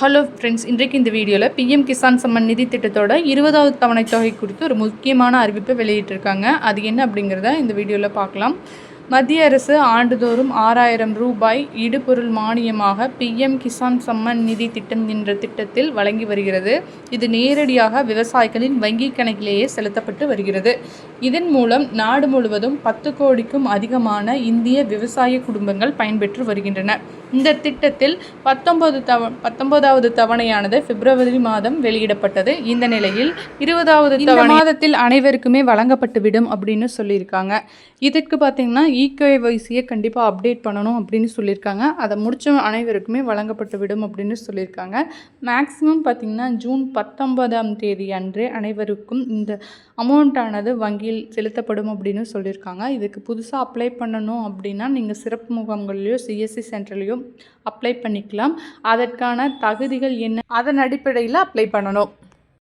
Hello friends இன்றைக்கு இந்த வீடியோவில் பிஎம் கிசான் சம்மன் நிதி திட்டத்தோட இருபதாவது தவணை தொகை குறித்து ஒரு முக்கியமான அறிவிப்பை வெளியிட்டிருக்காங்க. அது என்ன அப்படிங்கிறத இந்த வீடியோவில் பார்க்கலாம். மத்திய அரசு ஆண்டுதோறும் ஆறாயிரம் ரூபாய் இடுபொருள் மானியமாக பிஎம் கிசான் சம்மன் நிதி திட்டம் என்ற திட்டத்தில் வழங்கி வருகிறது. இது நேரடியாக விவசாயிகளின் வங்கி கணக்கிலேயே செலுத்தப்பட்டு வருகிறது. இதன் மூலம் நாடு முழுவதும் பத்து கோடிக்கும் அதிகமான இந்திய விவசாய குடும்பங்கள் பயன்பெற்று வருகின்றன. இந்த திட்டத்தில் பத்தொன்பது தவ பத்தொன்பதாவது தவணையானது பிப்ரவரி மாதம் வெளியிடப்பட்டது. இந்த நிலையில் இருபதாவது மாதத்தில் அனைவருக்குமே வழங்கப்பட்டுவிடும் அப்படின்னு சொல்லியிருக்காங்க. இதற்கு பார்த்தீங்கன்னா இகேஒய்சியை கண்டிப்பாக அப்டேட் பண்ணணும் அப்படின்னு சொல்லியிருக்காங்க. அதை முடித்த அனைவருக்குமே வழங்கப்பட்டு விடும் அப்படின்னு சொல்லியிருக்காங்க. மேக்ஸிமம் பார்த்தீங்கன்னா ஜூன் பத்தொன்பதாம் தேதி அன்று அனைவருக்கும் இந்த அமௌண்ட்டானது வங்கியில் செலுத்தப்படும் அப்படின்னு சொல்லியிருக்காங்க. இதுக்கு புதுசாக அப்ளை பண்ணணும் அப்படின்னா நீங்கள் சிறப்பு முகாம்கள்லையோ சிஎஸ்சி சென்டர்லேயோ அப்ளை பண்ணிக்கலாம். அதற்கான தகுதிகள் என்ன? அதன் அடிப்படையில் அப்ளை பண்ணணும்.